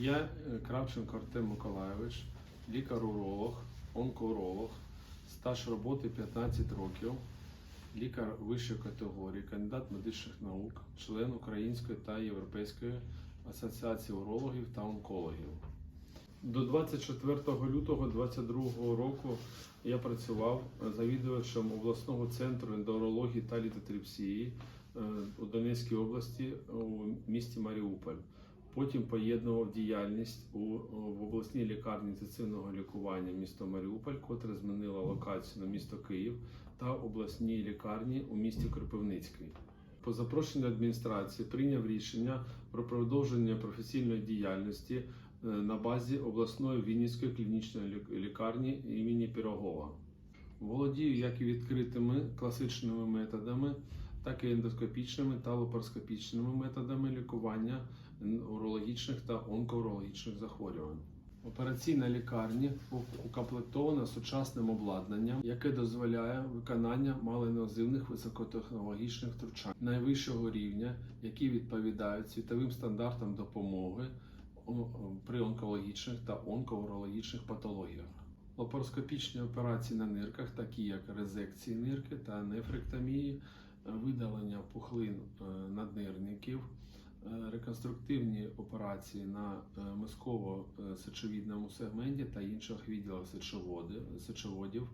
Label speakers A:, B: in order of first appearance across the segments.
A: Я е, Кравченко Артем Миколайович, лікар-уролог, онкоуролог, стаж роботи 15 років, лікар вищої категорії, кандидат медичних наук, член Української та Європейської асоціації урологів та онкологів. До 24 лютого 2022 року я працював завідувачем обласного центру ендорології та літотріпсії е, у Донецькій області у місті Маріуполь. Потім поєднував діяльність у, в обласній лікарні інтенсивного лікування міста Маріуполь, котре змінила локацію на місто Київ, та обласній лікарні у місті Кропивницький. По запрошенню адміністрації прийняв рішення про продовження професійної діяльності е, на базі обласної Вінницької клінічної лікарні імені Пірогова. Володію як і відкритими класичними методами, так і ендоскопічними та лапароскопічними методами лікування урологічних та онкоурологічних захворювань. Операційна лікарня укомплектована сучасним обладнанням, яке дозволяє виконання малоінвазивних високотехнологічних втручань найвищого рівня, які відповідають світовим стандартам допомоги при онкологічних та онкоурологічних патологіях. Лапароскопічні операції на нирках, такі як резекції нирки та нефректомії, видалення пухлин е, наднирників, е, реконструктивні операції на е, мозково-сечовідному сегменті та інших відділах сечоводів,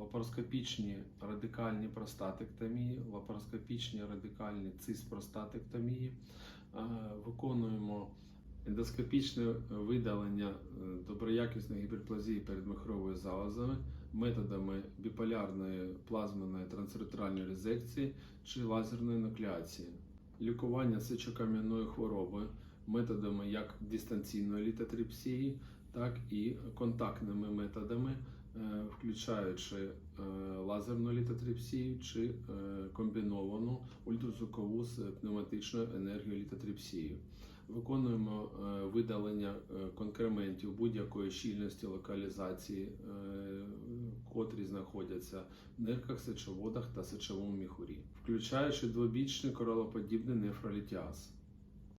A: лапароскопічні радикальні простатектомії, лапароскопічні радикальні циспростатектомії, виконуємо ендоскопічне видалення е, доброякісної гіперплазії передмихрової залозами методами біполярної плазменної трансретральної резекції чи лазерної нуклеації, лікування сечокам'яної хвороби методами як дистанційної літотріпсії, так і контактними методами, е, включаючи е, лазерну літотріпсію чи комбіновану ультразвукову з пневматичною енергією енергіолітотріпсією. Виконуємо е, видалення е, конкрементів будь-якої щільності локалізації, е, котрі знаходяться в нирках, сечоводах та сечовому міхурі, включаючи двобічний королоподібний нефролітіаз.